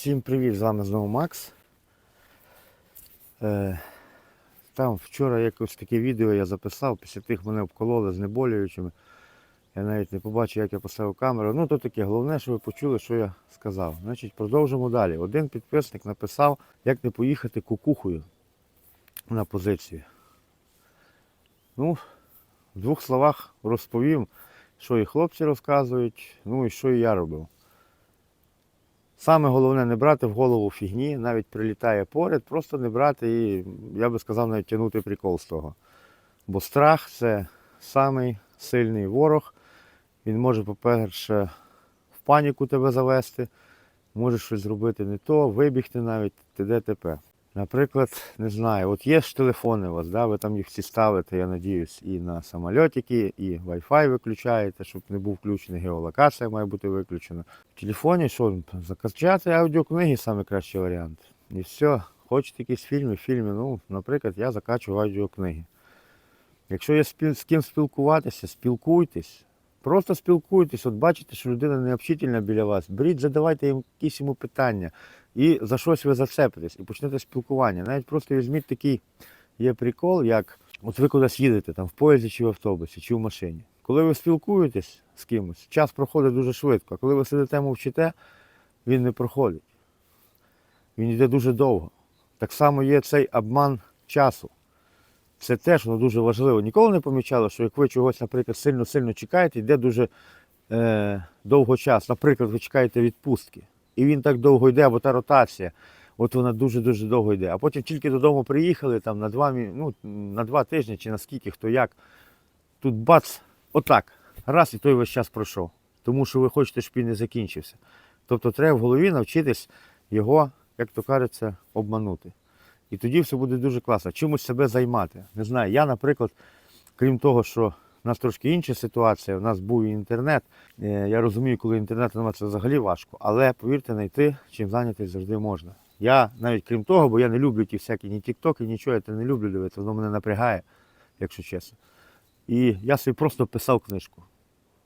Всім привіт, з вами знову Макс. Е, там вчора якось таке відео я записав, після тих мене обкололи знеболюючими. Я навіть не побачив, як я поставив камеру. Ну то таке, головне, що ви почули, що я сказав. Значить, продовжимо далі. Один підписник написав, як не поїхати кукухою на позицію. Ну, в двох словах розповім, що і хлопці розказують, ну і що і я робив. Саме головне не брати в голову фігні, навіть прилітає поряд, просто не брати і, я би сказав, навіть тягнути прикол з того. Бо страх це самий сильний ворог. Він може, по-перше, в паніку тебе завести, може щось зробити не то, вибігти навіть т.д. т.п. Наприклад, не знаю, от є ж телефони у вас, да, ви там їх всі ставите, я надіюсь, і на самольотики, і Wi-Fi виключаєте, щоб не був включений, геолокація має бути виключена. В телефоні що, закачати аудіокниги найкращий варіант. І все. Хочете якісь фільми, фільми, ну, наприклад, я закачую аудіокниги. Якщо є з ким спілкуватися, спілкуйтесь. Просто спілкуйтесь, от бачите, що людина необщительна біля вас. Беріть, задавайте їм якісь йому питання. І за щось ви зацепитесь і почнете спілкування. Навіть просто візьміть такий є прикол, як от ви кудись їдете, там в поїзді чи в автобусі, чи в машині. Коли ви спілкуєтесь з кимось, час проходить дуже швидко. А коли ви сидите мовчите, він не проходить. Він йде дуже довго. Так само є цей обман часу. Це теж воно дуже важливо. Ніколи не помічали, що як ви чогось, наприклад, сильно-сильно чекаєте, йде дуже е, довго час. Наприклад, ви чекаєте відпустки. І він так довго йде, або та ротація. От вона дуже-дуже довго йде. А потім тільки додому приїхали там, на, два, ну, на два тижні чи на скільки, хто як. Тут бац, отак. Раз і той весь час пройшов. Тому що ви хочете, щоб він не закінчився. Тобто треба в голові навчитись його, як то кажеться, обманути. І тоді все буде дуже класно. Чимось себе займати. Не знаю, я, наприклад, крім того, що в нас трошки інша ситуація, у нас був інтернет. Е, Я розумію, коли інтернет немає, це взагалі важко. Але повірте, знайти, чим зайнятися завжди можна. Я навіть крім того, бо я не люблю ті всякі ні тіктоки, нічого, я це не люблю дивитися, воно мене напрягає, якщо чесно. І я собі просто писав книжку.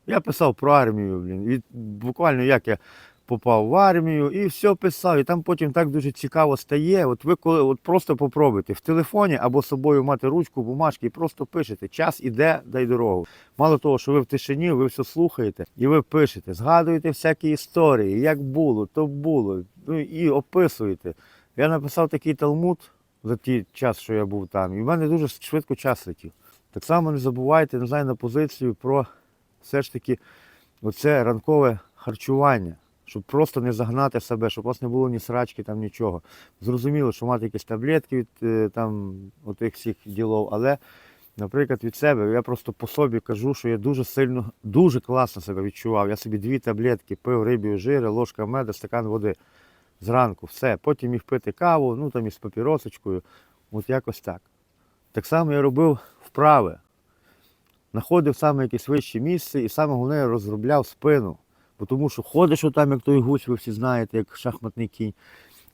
Я писав про армію, блін. І буквально як я попав в армію і все писав. І там потім так дуже цікаво стає. От ви коли от просто попробуйте в телефоні або з собою мати ручку, бумажки і просто пишете. Час іде, дай дорогу. Мало того, що ви в тишині, ви все слухаєте і ви пишете, згадуєте всякі історії, як було, то було. Ну і описуєте. Я написав такий талмуд за той час, що я був там, і в мене дуже швидко час летів. Так само не забувайте, не знаю, на позицію про все ж таки оце ранкове харчування, щоб просто не загнати себе, щоб у вас не було ні срачки, там нічого. Зрозуміло, що мати якісь таблетки від е, там, отих всіх ділов, але, наприклад, від себе я просто по собі кажу, що я дуже сильно, дуже класно себе відчував. Я собі дві таблетки пив рибі жири, ложка меда, стакан води зранку, все. Потім міг пити каву, ну там із папіросочкою, от якось так. Так само я робив вправи знаходив саме якесь вище місце і саме головне розробляв спину. Бо тому що ходиш отам, як той гусь, ви всі знаєте, як шахматний кінь,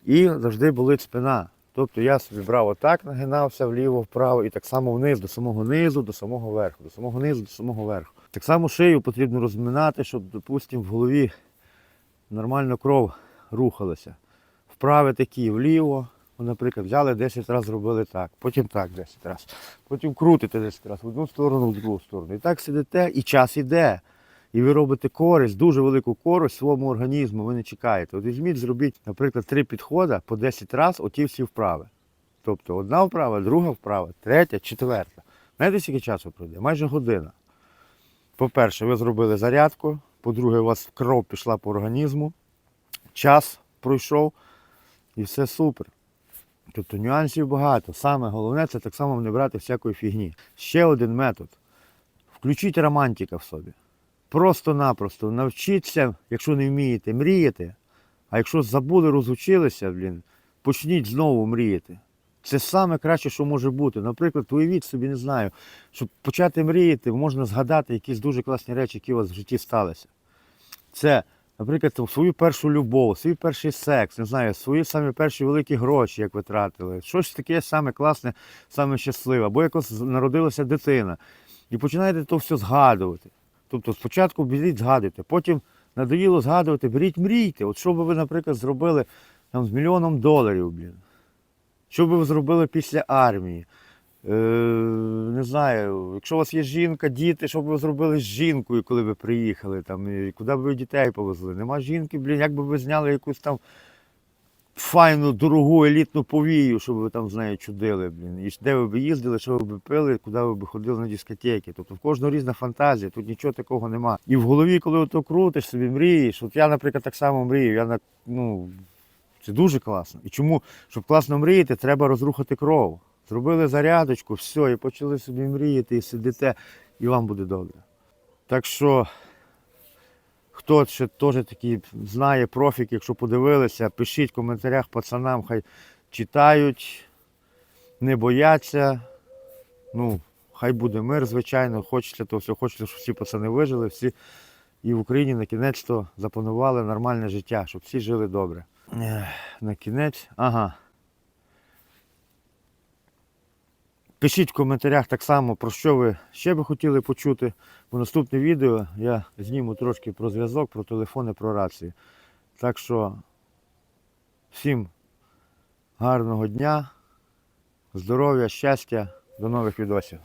і завжди болить спина. Тобто я собі брав отак, нагинався вліво, вправо, і так само вниз, до самого низу, до самого верху, до самого низу, до самого верху. Так само шию потрібно розминати, щоб, допустимо, в голові нормально кров рухалася. Вправи такі вліво, наприклад, взяли 10 разів зробили так, потім так 10 разів, потім крутите 10 разів в одну сторону, в другу сторону. І так сидите, і час іде. І ви робите користь, дуже велику користь своєму організму, ви не чекаєте. От візьміть, зробіть, наприклад, три підходи по 10 разів оті всі вправи. Тобто одна вправа, друга вправа, третя, четверта. Знаєте, скільки часу пройде? Майже година. По-перше, ви зробили зарядку, по-друге, у вас кров пішла по організму, час пройшов і все супер. Тобто нюансів багато. Саме головне це так само не брати всякої фігні. Ще один метод. Включіть романтика в собі. Просто-напросто навчіться, якщо не вмієте, мріяти. А якщо забули, розучилися, блін, почніть знову мріяти. Це саме краще, що може бути. Наприклад, уявіть собі, не знаю, щоб почати мріяти, можна згадати якісь дуже класні речі, які у вас в житті сталися. Це, наприклад, свою першу любов, свій перший секс, не знаю, свої самі перші великі гроші, як ви тратили. Щось таке саме класне, саме щасливе. Або якось народилася дитина. І починаєте то все згадувати. Тобто спочатку беріть, згадуйте, потім надоїло згадувати, беріть мрійте. От що би ви, наприклад, зробили там, з мільйоном доларів, блін. Що би ви зробили після армії? Е, не знаю, якщо у вас є жінка, діти, що б ви зробили з жінкою, коли ви приїхали, там, і куди б ви дітей повезли? Нема жінки, блін, як би ви зняли якусь там файну, дорогу, елітну повію, щоб ви там з нею чудили, блін. І де ви б їздили, що ви б пили, куди ви б ходили на дискотеки. Тобто в кожного різна фантазія, тут нічого такого нема. І в голові, коли ото крутиш собі, мрієш, от я, наприклад, так само мрію. Я на, ну, це дуже класно. І чому? Щоб класно мріяти, треба розрухати кров. Зробили зарядочку, все, і почали собі мріяти, і сидите, і вам буде добре. Так що, хто ще теж такий знає профік, якщо подивилися, пишіть в коментарях пацанам, хай читають, не бояться. Ну, хай буде мир, звичайно, хочеться то все, хочеться, щоб всі пацани вижили, всі і в Україні на кінець то запланували нормальне життя, щоб всі жили добре. На кінець, ага. Пишіть в коментарях так само, про що ви ще би хотіли почути. Бо наступне відео я зніму трошки про зв'язок, про телефони, про рації. Так що всім гарного дня, здоров'я, щастя, до нових відосів.